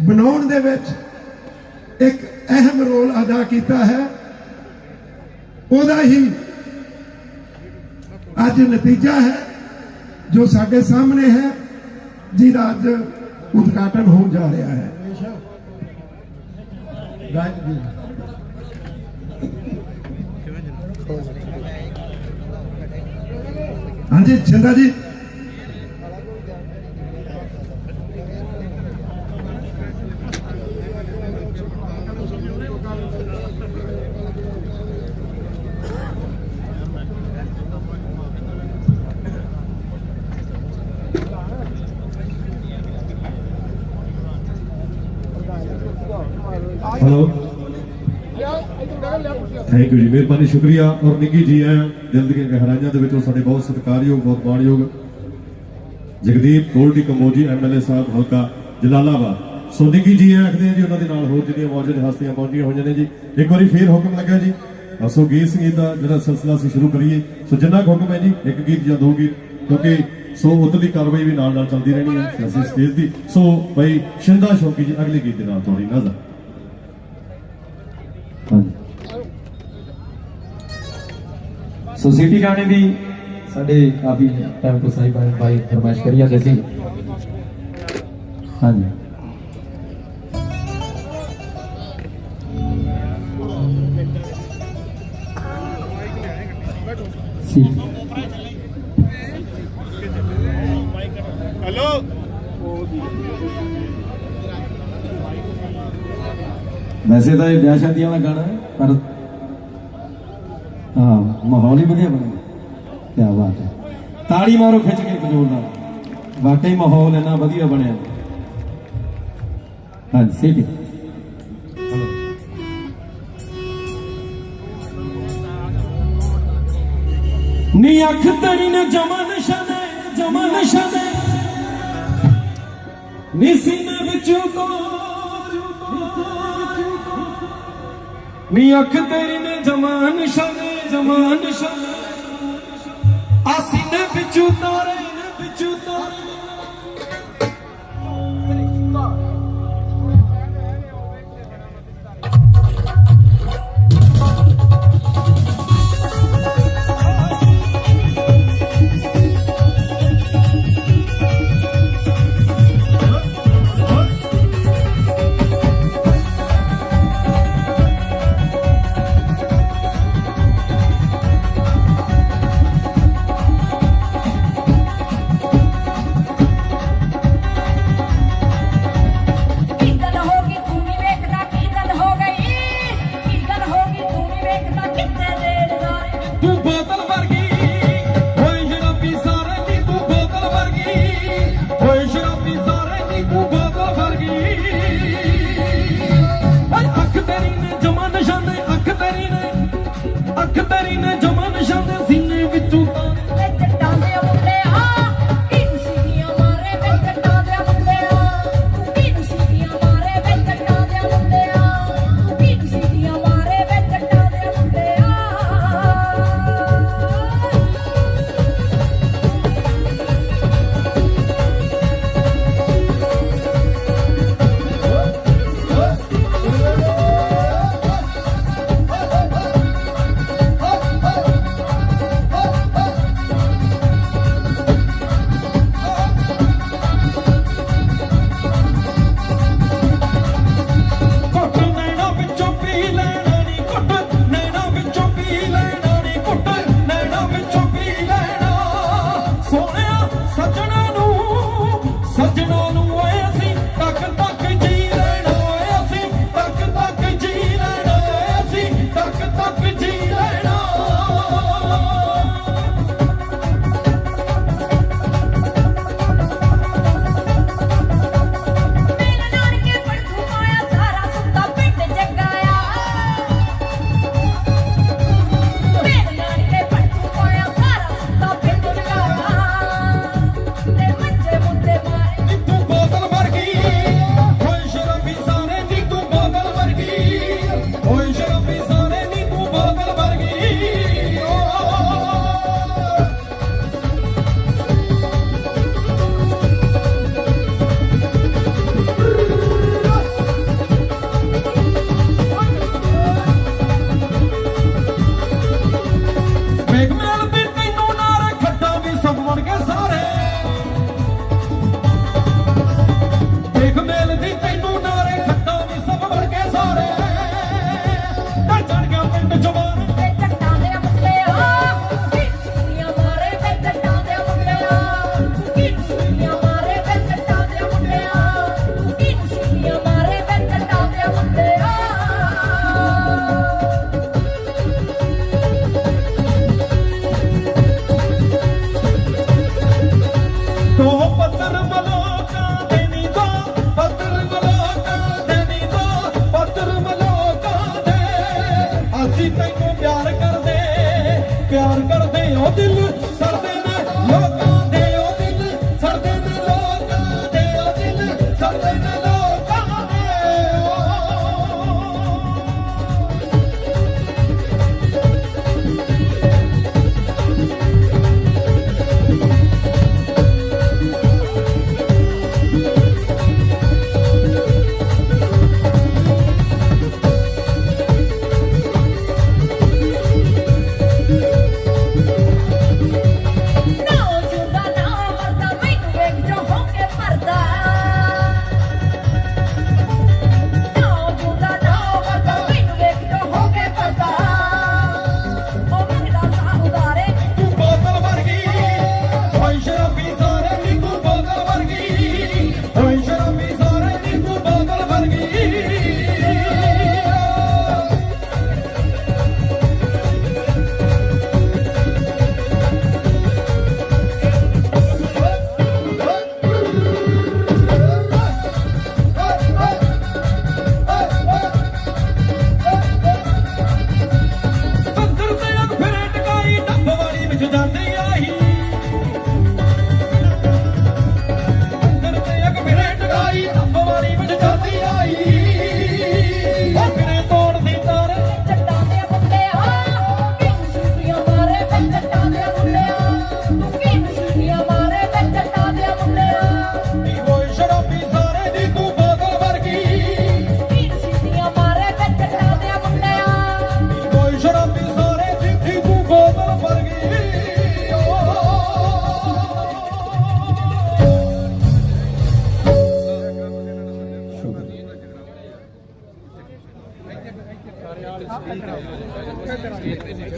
B: ਬਣਾਉਣ ਦੇ ਵਿੱਚ ਇੱਕ ਅਹਿਮ ਰੋਲ ਅਦਾ ਕੀਤਾ ਹੈ। ਉਹਦਾ ਹੀ ਅੱਜ ਨਤੀਜਾ ਹੈ। ਜੋ ਸਾਡੇ ਸਾਹਮਣੇ ਹੈ ਜਿਹਦਾ ਅੱਜ ਉਦਘਾਟਨ ਹੋਣ ਜਾ ਰਿਹਾ ਹੈ ਹਾਂਜੀ ਚੰਦਾ ਜੀ
I: ਥੈਂਕ ਯੂ ਜੀ, ਮਿਹਰਬਾਨੀ, ਸ਼ੁਕਰੀਆ। ਔਰ ਨਿੱਗੀ ਜੀ ਆਇਆਂ ਦਿਲ ਦੀਆਂ ਗਹਿਰਾਈਆਂ ਦੇ ਵਿੱਚੋਂ ਸਾਡੇ ਬਹੁਤ ਸਤਿਕਾਰਯੋਗ, ਬਹੁਤ ਮਾਣਯੋਗ ਜਗਦੀਪ ਗੋਲਡੀ ਕੰਬੋਜੀ ਐਮਐਲਏ ਸਾਹਿਬ, ਹਲਕਾ ਜਲਾਲਾਬਾਦ। ਸੋ ਨਿੱਗੀ ਜੀ ਆਇਆਂ ਆਖਦੇ ਆ ਜੀ, ਉਹਨਾਂ ਦੇ ਨਾਲ ਹੋਰ ਜਿਹੜੀਆਂ ਮੌਜੂਦ ਹਸਤੀਆਂ ਪਹੁੰਚੀਆਂ ਹੋਈਆਂ ਨੇ ਜੀ, ਇੱਕ ਵਾਰੀ ਫੇਰ ਹੁਕਮ ਲੱਗਾ ਜੀ। ਸੋ ਗੀਤ ਸੰਗੀਤ ਦਾ ਜਿਹੜਾ ਸਿਲਸਿਲਾ ਸੀ ਸ਼ੁਰੂ ਕਰੀਏ। ਸੋ ਜਿੰਨਾ ਕੁ ਹੁਕਮ ਹੈ ਜੀ, ਇੱਕ ਗੀਤ ਜਾਂ ਦੋ ਗੀਤ, ਕਿਉਂਕਿ ਸੋ ਉਧਰਲੀ ਕਾਰਵਾਈ ਵੀ ਨਾਲ ਨਾਲ ਚੱਲਦੀ ਰਹਿਣੀ ਹੈ ਸਿਆਸੀ ਸਟੇਜ ਦੀ। ਸੋ ਬਈ ਸ਼ਿੰਦਾ ਸ਼ੌਕੀ ਜੀ, ਅਗਲੇ ਗੀਤ ਦੇ ਨਾਲ ਤੁਹਾਡੀ ਨਜ਼ਰ ਹਾਂਜੀ
J: ਸੋ ਸਿਟੀ ਗਾਣੇ ਦੀ ਸਾਡੇ ਕਾਫੀ ਟਾਈਮ ਤੋਂ ਸਾਹਿਬਾਨ ਭਾਈ ਫਰਮਾਇਸ਼ ਕਰੀ ਜਾਂਦੇ ਸੀ। ਹਾਂਜੀ। ਸੀ।
K: ਹੈਲੋ।
J: ਵੈਸੇ ਤਾਂ ਇਹ ਵਿਆਹ ਸ਼ਾਦੀਆਂ ਵਾਲਾ ਗਾਣਾ ਹੈ ਪਰ ਹਾਂ, ਮਾਹੌਲ ਹੀ ਵਧੀਆ ਬਣਿਆ। ਕੀ ਬਾਤ ਹੈ। ਤਾੜੀ ਮਾਰੋ, ਖਿੱਚ ਕੇ ਬਜੋੜ ਨਾਲ। ਵਾਕਈ ਮਾਹੌਲ ਇੰਨਾ ਵਧੀਆ ਬਣਿਆ। ਹਾਂਜੀ ਸਿਟੀ ਨੀ ਅੱਖ ਤੇਰੀ ਨੇ ਜਮਾ ਨਸ਼ਾ ਜਮਾ ਨਸ਼ਾ ਨੀ ਸੀਨੇ ਵਿੱਚੋਂ ਕੋਰ ਨੀ ਅੱਖ ਤੇਰੀ ਨੇ ਜਮਾ ਨਸ਼ਾ ਦੇ ਜਮਾ ਨਸ਼ਾ ਵਿੱਚੋਂ ਤਾਰੇ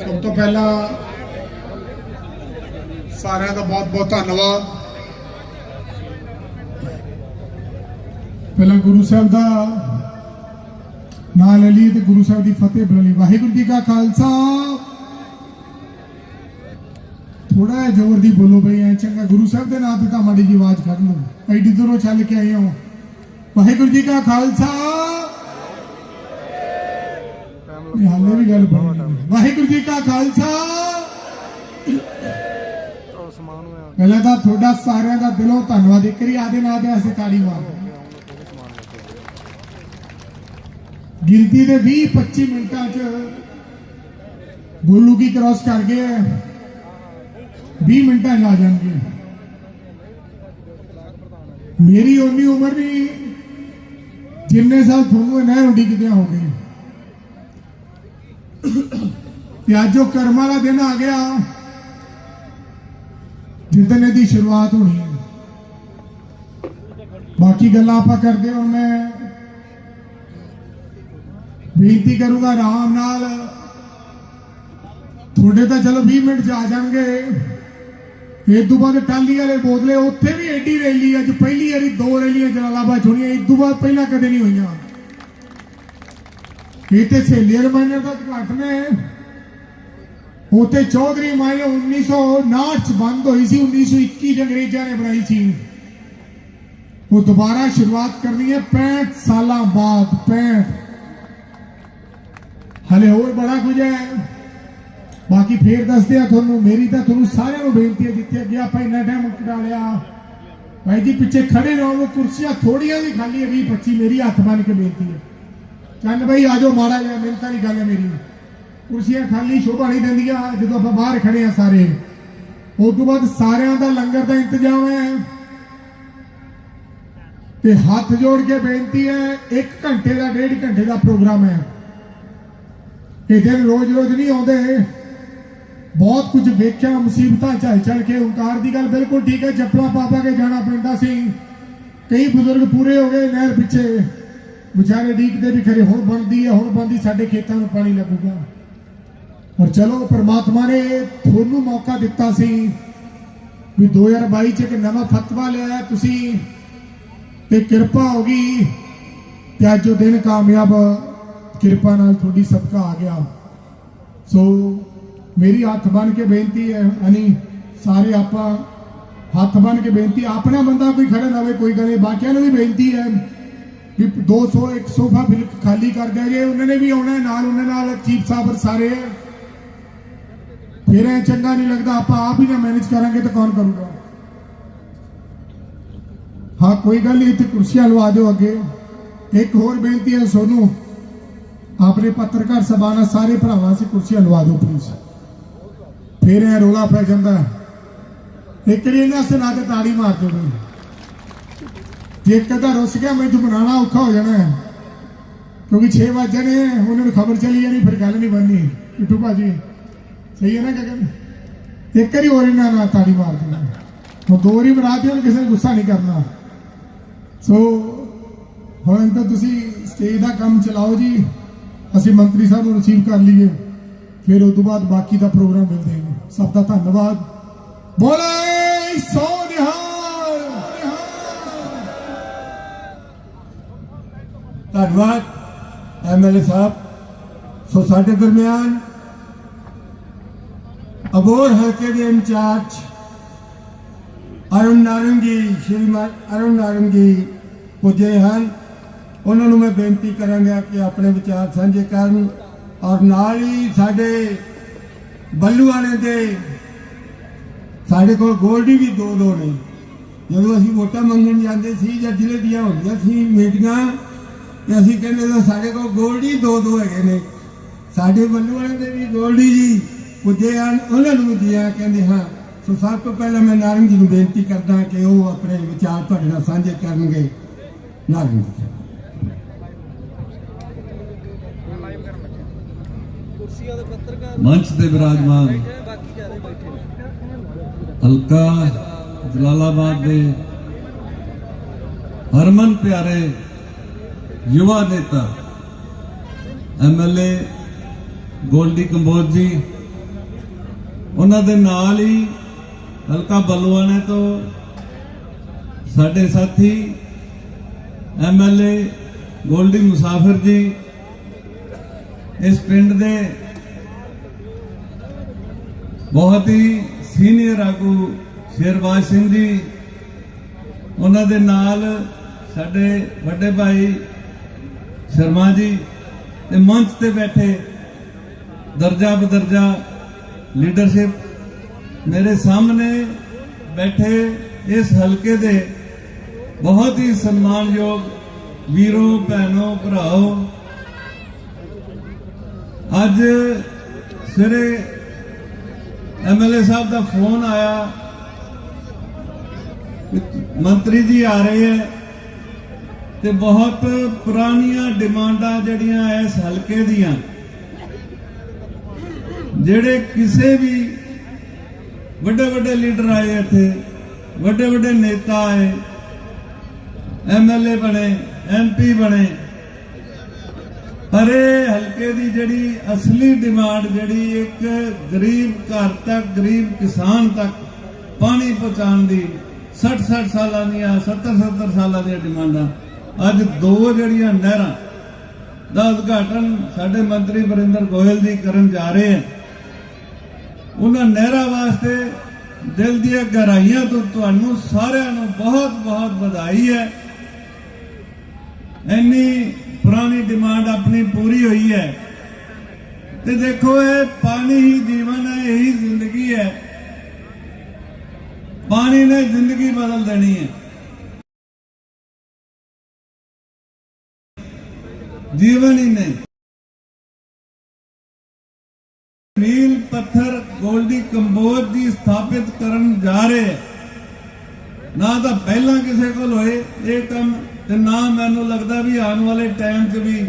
F: ਸਭ ਤੋਂ ਪਹਿਲਾਂ ਸਾਰਿਆਂ ਦਾ ਬਹੁਤ ਬਹੁਤ ਧੰਨਵਾਦ। ਪਹਿਲਾਂ ਗੁਰੂ ਸਾਹਿਬ ਦਾ ਨਾਮ ਲੈ ਲਈ ਤੇ ਗੁਰੂ ਸਾਹਿਬ ਦੀ ਫਤਿਹ ਬੁਲਾ ਲਈ ਵਾਹਿਗੁਰੂ ਜੀ ਕਾ ਖਾਲਸਾ। ਥੋੜਾ ਜ਼ੋਰ ਦੀ ਬੋਲੋ ਬਈ, ਐ ਚੰਗਾ ਗੁਰੂ ਸਾਹਿਬ ਦੇ ਨਾਂ ਤੇ ਤਾਂ ਮਾੜੀ ਜੀ ਆਵਾਜ਼ ਕੱਢ ਲਓ। ਐਡੀ ਦੂਰੋਂ ਚੱਲ ਕੇ ਆਏ ਹਾਂ। ਵਾਹਿਗੁਰੂ ਜੀ ਕਾ ਖਾਲਸਾ। ਇਹ ਹਾਲੇ ਵੀ ਗੱਲ ਬਣੀ ਨਹੀਂ। ਵਾਹਿਗੁਰੂ ਜੀ ਕਾ ਖਾਲਸਾ। ਪਹਿਲਾਂ ਤਾਂ ਤੁਹਾਡਾ ਸਾਰਿਆਂ ਦਾ ਦਿਲੋਂ ਧੰਨਵਾਦ। ਇੱਕ ਵਾਰੀ ਆਦੇ ਨਾਲ ਤੇ ਅਸੀਂ ਤਾੜੀ ਮਾਰਦੇ। ਗਿਣਤੀ ਦੇ 20 25 ਮਿੰਟਾਂ ਚ ਕੀ ਕ੍ਰਾਸ ਕਰ ਗਏ 20 ਮਿੰਟਾਂ 'ਚ ਆ ਜਾਣਗੇ। ਮੇਰੀ ਓਨੀ ਉਮਰ ਨਹੀਂ। ਜਿੰਨੇ ਸਾਲ ਤੁਹਾਨੂੰ ਇਹ ਨਹਿਰ ਉਡੀਕਦਿਆਂ ਹੋ ਗਏ ਤੇ ਅੱਜ ਉਹ ਕਰਮ ਵਾਲਾ ਦਿਨ ਆ ਗਿਆ। ਜਿੱਦਣ ਇਹਦੀ ਸ਼ੁਰੂਆਤ ਹੋਣੀ ਹੈ। ਬਾਕੀ ਗੱਲਾਂ ਆਪਾਂ ਕਰਦੇ ਹਾਂ ਮੈਂ। ਬੇਨਤੀ ਕਰੂੰਗਾ ਆਰਾਮ ਨਾਲ। ਤੁਹਾਡੇ ਤਾਂ ਚਲੋ 20 ਮਿੰਟ ਚ ਆ ਜਾਣਗੇ। ਇਹ ਤੋਂ ਬਾਅਦ ਟਾਲੀ ਵਾਲੇ ਬੋਤਲੇ ਉੱਥੇ ਵੀ ਐਡੀ ਰੈਲੀ ਅੱਜ ਪਹਿਲੀ ਵਾਰੀ ਦੋ ਰੈਲੀਆਂ ਜਲਾਲਾਬਾਦ ਹੋਣੀਆਂ ਇਸ ਤੋਂ ਬਾਅਦ ਪਹਿਲਾਂ ਕਦੇ ਨਹੀਂ ਹੋਈਆਂ। ਇਹ ਤੇ ਸੇਲੀਅਰ ਮਾਈਨਰ ਦਾ ਘੱਟ ਨੇ। ਉਤੇ ਚੌਧਰੀ ਮਾਈਨਰ 1959 ਚ ਬੰਦ ਹੋਈ ਸੀ 1921 ਚ ਅੰਗਰੇਜ਼ਾਂ ਨੇ ਬਣਾਈ ਸੀ। ਉਹ ਦੁਬਾਰਾ ਸ਼ੁਰੂਆਤ ਕਰਨੀ ਹੈ 65 ਸਾਲਾਂ ਬਾਅਦ 65 ਹਲੇ ਹੋਰ ਬੜਾ ਕੁਝ ਹੈ। ਬਾਕੀ ਫੇਰ ਦੱਸਦੇ ਆ ਤੁਹਾਨੂੰ, ਮੇਰੀ ਤਾਂ ਤੁਹਾਨੂੰ ਸਾਰਿਆਂ ਨੂੰ ਬੇਨਤੀ ਹੈ ਜਿੱਥੇ ਅੱਗੇ ਆਪਾਂ ਇੰਨਾ ਟਾਈਮ ਲਿਆ। ਭਾਈ ਜੀ, ਪਿੱਛੇ ਖੜੇ ਰਹੋ, ਉਹ ਕੁਰਸੀਆਂ ਥੋੜੀਆਂ ਵੀ ਖਾਲੀ ਹੈ 20 25 ਮੇਰੀ ਹੱਥ ਬੰਨ ਕੇ ਬੇਨਤੀ ਹੈ। ਚੰਨ ਭਾਈ ਆਜੋ ਮਾੜਾ ਜਿਹਾ ਮਿੰਤਾਂ ਦੀ ਗੱਲ ਹੈ ਮੇਰੀ। ਕੁਰਸੀਆਂ ਖਾਲੀ, ਸ਼ੋਭਾ ਨਹੀਂ ਦਿੰਦੀਆਂ, ਜਦੋਂ ਆਪਾਂ ਬਾਹਰ ਖੜੇ ਆ ਸਾਰੇ। ਉਸ ਤੋਂ ਬਾਅਦ ਸਾਰਿਆਂ ਦਾ ਲੰਗਰ ਦਾ ਇੰਤਜ਼ਾਮ ਹੈ। ਤੇ ਹੱਥ ਜੋੜ ਕੇ ਬੇਨਤੀ ਹੈ 1 ਘੰਟੇ ਦਾ, ਡੇਢ ਘੰਟੇ ਦਾ ਪ੍ਰੋਗਰਾਮ ਹੈ। ਇਹ ਦਿਨ ਰੋਜ਼-ਰੋਜ਼ ਨਹੀਂ ਆਉਂਦੇ। ਬਹੁਤ ਕੁਝ ਵੇਖਿਆ, ਮੁਸੀਬਤਾਂ ਝੱਲ ਝੱਲ ਕੇ ਓਂਕਾਰ ਦੀ ਗੱਲ ਬਿਲਕੁਲ ਠੀਕ ਹੈ। ਚੱਪਲਾ ਪਾ ਕੇ ਜਾਣਾ ਪੈਂਦਾ ਸੀ। ਕਈ ਬਜ਼ੁਰਗ ਪੂਰੇ ਹੋ ਗਏ ਨਹਿਰ ਪਿੱਛੇ। ਵਿਚਾਰੇ ਡੀਕਦੇ ਵੀ ਖਰੇ ਹੁਣ ਬਣਦੀ ਹੈ, ਹੁਣ ਬਣਦੀ, ਸਾਡੇ ਖੇਤਾਂ ਨੂੰ ਪਾਣੀ ਲੱਗੂਗਾ। ਪਰ ਚਲੋ, ਪ੍ਰਮਾਤਮਾ ਨੇ ਤੁਹਾਨੂੰ ਮੌਕਾ ਦਿੱਤਾ ਸੀ ਵੀ 2022 ਚ ਇੱਕ ਨਵਾਂ ਫਤਵਾ ਲਿਆ ਤੁਸੀਂ ਤੇ ਕਿਰਪਾ ਹੋ ਗਈ ਤੇ ਅੱਜ ਉਹ ਦਿਨ ਕਾਮਯਾਬ ਕਿਰਪਾ ਨਾਲ ਤੁਹਾਡੀ ਸਦਕਾ ਆ ਗਿਆ। ਸੋ ਮੇਰੀ ਹੱਥ ਬਨ ਕੇ ਬੇਨਤੀ ਹੈ, ਅਨੀ, ਸਾਰੇ ਆਪਾਂ ਹੱਥ ਬਨ ਕੇ ਬੇਨਤੀ, ਆਪਣਾ ਬੰਦਾ ਕੋਈ ਖੜਾ ਨਾ ਹੋਵੇ, ਕੋਈ ਗੱਲ ਨਹੀਂ, ਬਾਕੀਆਂ ਨੂੰ ਵੀ ਬੇਨਤੀ ਹੈ ਵੀ 200 ਇੱਕ ਸੋਫਾ ਬਿਲ ਖਾਲੀ ਕਰ ਦਿਆ ਉਹਨਾਂ ਨੇ ਵੀ ਆਉਣਾ ਨਾਲ ਉਹਨਾਂ ਨਾਲ ਚੀਫ ਸਾਹਿਬ ਸਾਰੇ ਫਿਰ ਇਹ ਚੰਗਾ ਨਹੀਂ ਲੱਗਦਾ, ਆਪਾਂ ਆਪ ਹੀ ਨਾ ਮੈਨੇਜ ਕਰਾਂਗੇ ਤਾਂ ਕੌਣ ਕਰੂਗਾ? ਹਾਂ, ਕੋਈ ਗੱਲ ਨਹੀਂ, ਇੱਥੇ ਕੁਰਸੀਆਂ ਲਵਾ ਦਿਓ ਅੱਗੇ। ਇੱਕ ਹੋਰ ਬੇਨਤੀ ਹੈ ਸੋਨੂੰ, ਆਪਣੇ ਪੱਤਰਕਾਰ ਸਭਾ ਨਾਲ ਸਾਰੇ ਭਰਾਵਾਂ ਸੀ ਕੁਰਸੀਆਂ ਲਵਾ ਦਿਓ ਪਲੀਜ਼ ਫਿਰ ਇਹ ਰੋਲਾ ਪੈ ਜਾਂਦਾ। ਇੱਕ ਵਾਰੀ ਇਹਨਾਂ ਸੇ ਨਾ ਤੇ ਤਾੜੀ ਮਾਰ ਦਿਓ। ਜੇ ਕਦਾ ਰੁੱਸ ਗਿਆ ਮੈਨੂੰ ਬਣਾਉਣਾ ਔਖਾ ਹੋ ਜਾਣਾ ਕਿਉਂਕਿ 6 ਵਜੇ ਨੇ ਉਹਨਾਂ ਨੂੰ ਖਬਰ ਚਲੀ ਜਾਣੀ, ਫਿਰ ਗੱਲ ਨਹੀਂ ਬਣਨੀ। ਕਿਟੂ ਭਾਜੀ, ਸਹੀ ਹੈ ਨਾ ਗਗਨ? ਇੱਕ ਵਾਰੀ ਹੋਰ ਇਹਨਾਂ ਨਾਲ ਤਾੜੀ ਮਾਰ ਦੇਣਾ। ਹੁਣ ਦੋ ਵਾਰੀ ਮਰਾ ਦਿਓ, ਕਿਸੇ ਨੇ ਗੁੱਸਾ ਨਹੀਂ ਕਰਨਾ। ਸੋ, ਹੁਣ ਤਾਂ ਤੁਸੀਂ ਸਟੇਜ ਦਾ ਕੰਮ ਚਲਾਓ ਜੀ। ਅਸੀਂ ਮੰਤਰੀ ਸਾਹਿਬ ਨੂੰ ਰਿਸੀਵ ਕਰ ਲਈਏ। ਫਿਰ ਉਸ ਤੋਂ ਬਾਅਦ ਬਾਕੀ ਦਾ ਪ੍ਰੋਗਰਾਮ ਮਿਲਦੇ ਹਾਂ ਸਭ ਦਾ ਧੰਨਵਾਦ। ਬੋਲੇ, ਸੋ
A: ਧੰਨਵਾਦ ਐਮਐਲਏ ਸਾਹਿਬ। ਸੋ ਸਾਡੇ ਦਰਮਿਆਨ ਅਬੋਰ ਹਲਕੇ ਦੇ ਇੰਚਾਰਜ ਅਰੁਣ ਨਾਰੰਗੀ, ਸ਼੍ਰੀਮਾਨ ਅਰੁਣ ਨਾਰੰਗੀ ਪੁੱਜੇ ਹਨ। ਉਹਨਾਂ ਨੂੰ ਮੈਂ ਬੇਨਤੀ ਕਰਾਂਗਾ ਕਿ ਆਪਣੇ ਵਿਚਾਰ ਸਾਂਝੇ ਕਰਨ ਔਰ ਨਾਲ ਹੀ ਸਾਡੇ ਬੱਲੂ ਵਾਲੇ ਦੇ ਸਾਡੇ ਕੋਲ ਗੋਲਡੀ ਵੀ ਦੋ ਦੋ ਨੇ। ਜਦੋਂ ਅਸੀਂ ਵੋਟਾਂ ਮੰਗਣ ਜਾਂਦੇ ਸੀ ਜਾਂ ਜ਼ਿਲ੍ਹੇ ਦੀਆਂ ਹੁੰਦੀਆਂ ਸੀ ਮੀਟਿੰਗਾਂ ਅਸੀਂ ਕਹਿੰਦੇ ਸੀ ਸਾਡੇ ਕੋਲ ਗੋਲਡੀ ਦੋ ਦੋ ਹੈਗੇ ਨੇ। ਸਾਡੇ ਵੱਲੋਂ ਵਾਲੇ ਦੇ ਵੀ ਗੋਲਡੀ ਜੀ ਪੁੱਜੇ ਹਨ, ਉਹਨਾਂ ਨੂੰ ਵੀ ਕਹਿੰਦੇ ਹਾਂ, ਸੋ ਸਭ ਤੋਂ ਪਹਿਲਾਂ ਮੈਂ ਨਾਰੰਗ ਜੀ ਨੂੰ ਬੇਨਤੀ ਕਰਦਾ ਕਿ ਉਹ ਆਪਣੇ ਵਿਚਾਰ ਤੁਹਾਡੇ ਨਾਲ ਸਾਂਝੇ ਕਰਨਗੇ। ਨਾਰੰਗ ਜੀ।
D: ਕੁਰਸੀਆਂ ਦੇ
L: ਵਿਰਾਜਮਾਨ ਹਲਕਾ ਜਲਾਲਾਬਾਦ ਦੇ ਹਰਮਨ ਪਿਆਰੇ ਯੁਵਾ ਨੇਤਾ ਐਮਐਲਏ ਗੋਲਡੀ ਕੰਬੋਜ ਜੀ ਉਹਨਾਂ ਦੇ ਨਾਲ ਹੀ ਹਲਕਾ ਬਲਵਾਨੇ ਤੋਂ ਸਾਡੇ ਸਾਥੀ ਐਮਐਲਏ ਗੋਲਡੀ ਮੁਸਾਫਰ ਜੀ ਇਸ ਪਿੰਡ ਦੇ ਬਹੁਤ ਹੀ ਸੀਨੀਅਰ ਆਗੂ ਸ਼ੇਰਬਾਜ ਸਿੰਘ ਜੀ ਉਹਨਾਂ ਦੇ ਨਾਲ ਸਾਡੇ ਵੱਡੇ ਭਾਈ ਸ਼ਰਮਾ ਜੀ, ਤੇ ਮੰਚ ਤੇ ਬੈਠੇ ਦਰਜਾ ਬਦਰਜਾ ਲੀਡਰਸ਼ਿਪ ਮੇਰੇ ਸਾਹਮਣੇ ਬੈਠੇ ਇਸ ਹਲਕੇ ਦੇ ਬਹੁਤ ਹੀ ਸਨਮਾਨਯੋਗ ਵੀਰੋ, ਭੈਣੋ, ਭਰਾਓ। ਅੱਜ ਸਵੇਰੇ ਐਮਐਲਏ ਸਾਹਿਬ ਦਾ ਫੋਨ ਆਇਆ, ਮੰਤਰੀ ਜੀ ਆ ਰਹੇ ਹੈ। ਤੇ ਬਹੁਤ ਪੁਰਾਣੀਆਂ ਡਿਮਾਂਡਾਂ ਜਿਹੜੀਆਂ ਇਸ ਹਲਕੇ ਦੀਆਂ, ਜਿਹੜੇ ਕਿਸੇ ਵੀ ਵੱਡੇ ਵੱਡੇ ਲੀਡਰ ਆਏ ਇੱਥੇ, ਵੱਡੇ ਵੱਡੇ ਨੇਤਾ ਆਏ ਐਮਐਲਏ ਬਣੇ ਐਮਪੀ ਬਣੇ, ਪਰ ਹਲਕੇ ਦੀ ਜਿਹੜੀ ਅਸਲੀ ਡਿਮਾਂਡ ਜਿਹੜੀ ਇੱਕ ਗਰੀਬ ਘਰ ਤੱਕ, ਗਰੀਬ ਕਿਸਾਨ ਤੱਕ ਪਾਣੀ ਪਹੁੰਚਾਉਣ ਦੀ 60 60 ਸਾਲਾਂ ਦੀਆਂ 70 70 ਸਾਲਾਂ ਦੀਆਂ ਡਿਮਾਂਡਾਂ ਅੱਜ ਦੋ ਜਿਹੜੀਆਂ ਨਹਿਰਾਂ ਦਾ ਉਦਘਾਟਨ ਸਾਡੇ ਮੰਤਰੀ ਵਰਿੰਦਰ ਗੋਇਲ ਜੀ ਕਰਨ ਜਾ ਰਹੇ ਹਨ। ਉਹਨਾਂ ਨਹਿਰਾਂ ਵਾਸਤੇ ਦਿਲ ਦੀਆਂ ਗਹਿਰਾਈਆਂ ਤੋਂ ਤੁਹਾਨੂੰ ਸਾਰਿਆਂ ਨੂੰ ਬਹੁਤ ਬਹੁਤ ਵਧਾਈ ਹੈ। ਇੰਨੀ ਪੁਰਾਣੀ ਡਿਮਾਂਡ ਆਪਣੀ ਪੂਰੀ ਹੋਈ ਹੈ। ਤੇ ਦੇਖੋ, ਇਹ ਪਾਣੀ ਹੀ ਜੀਵਨ ਹੈ, ਇਹੀ ਜ਼ਿੰਦਗੀ ਹੈ। ਪਾਣੀ ਨੇ ਜ਼ਿੰਦਗੀ ਬਦਲ ਦੇਣੀ ਹੈ। ਜੀਵਨ ਹੀ ਨਹੀਂ ਮੀਲ ਪੱਥਰ ਗੋਲਡੀ ਕੰਬੋਜ ਦੀ ਸਥਾਪਿਤ ਕਰਨ ਜਾ ਰਹੇ ਨਾ ਤਾਂ ਪਹਿਲਾਂ ਕਿਸੇ ਕੋਲ ਹੋਏ, ਇਹ ਕੰਮ ਤੇ ਨਾ ਮੈਨੂੰ ਲੱਗਦਾ ਵੀ ਆਉਣ ਵਾਲੇ ਟਾਈਮ 'ਚ ਵੀ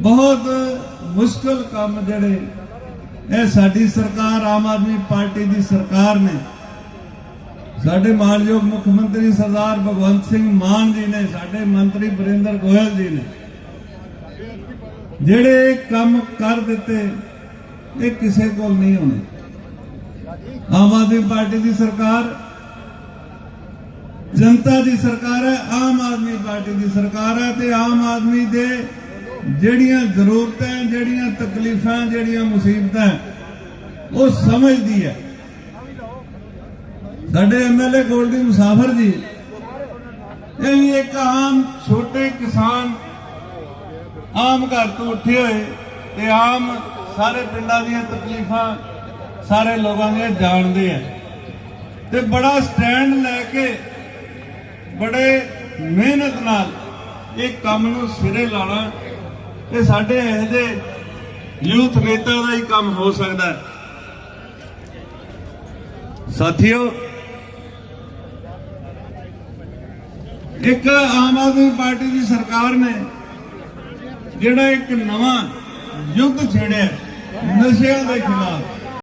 L: ਬਹੁਤ ਮੁਸ਼ਕਲ ਕੰਮ ਜਿਹੜੇ ਇਹ ਸਾਡੀ ਸਰਕਾਰ, ਆਮ ਆਦਮੀ ਪਾਰਟੀ ਦੀ ਸਰਕਾਰ ਨੇ। ਸਾਡੇ ਮਾਨਯੋਗ ਮੁੱਖ ਮੰਤਰੀ ਸਰਦਾਰ ਭਗਵੰਤ ਸਿੰਘ ਮਾਨ ਜੀ ਨੇ, ਸਾਡੇ ਮੰਤਰੀ ਬਰਿੰਦਰ ਗੋਇਲ ਜੀ ਨੇ ਜਿਹੜੇ ਕੰਮ ਕਰ ਦਿੱਤੇ, ਇਹ ਕਿਸੇ ਕੋਲ ਨਹੀਂ ਹੋਣੇ। ਆਮ ਆਦਮੀ ਪਾਰਟੀ ਦੀ ਸਰਕਾਰ ਜਨਤਾ ਦੀ ਸਰਕਾਰ ਹੈ, ਆਮ ਆਦਮੀ ਪਾਰਟੀ ਦੀ ਸਰਕਾਰ ਹੈ ਤੇ ਆਮ ਆਦਮੀ ਦੇ ਜਿਹੜੀਆਂ ਜ਼ਰੂਰਤਾਂ ਜਿਹੜੀਆਂ ਤਕਲੀਫਾਂ, ਜਿਹੜੀਆਂ ਮੁਸੀਬਤਾਂ ਉਹ ਸਮਝਦੀ ਹੈ। ਸਾਡੇ ਐਮਐਲਏ ਗੋਲਡੀ ਮੁਸਾਫਰ ਜੀ, ਇਹ ਵੀ ਇੱਕ ਆਮ ਛੋਟੇ ਕਿਸਾਨ ਆਮ ਘਰ ਤੋਂ ਉੱਠੇ ਹੋਏ ਤੇ ਆਮ ਸਾਰੇ ਪਿੰਡਾਂ ਦੀਆਂ ਤਕਲੀਫਾਂ ਸਾਰੇ ਲੋਕਾਂ ਦੀਆਂ ਜਾਣਦੇ ਆ। ਤੇ ਬੜਾ ਸਟੈਂਡ ਲੈ ਕੇ ਬੜੇ ਮਿਹਨਤ ਨਾਲ ਇਹ ਕੰਮ ਨੂੰ ਸਿਰੇ ਲਾਣਾ ਇਹ ਸਾਡੇ ਇਹਦੇ ਯੂਥ ਨੇਤਾ ਦਾ ਹੀ ਕੰਮ ਹੋ ਸਕਦਾ ਹੈ। ਸਾਥੀਓ, ਇੱਕ ਆਮ ਆਦਮੀ ਪਾਰਟੀ ਦੀ ਸਰਕਾਰ ਨੇ ਜਿਹੜਾ ਇੱਕ ਨਵਾਂ ਯੁੱਧ ਛੇੜਿਆ ਨਸ਼ਿਆਂ ਦੇ ਖਿਲਾਫ।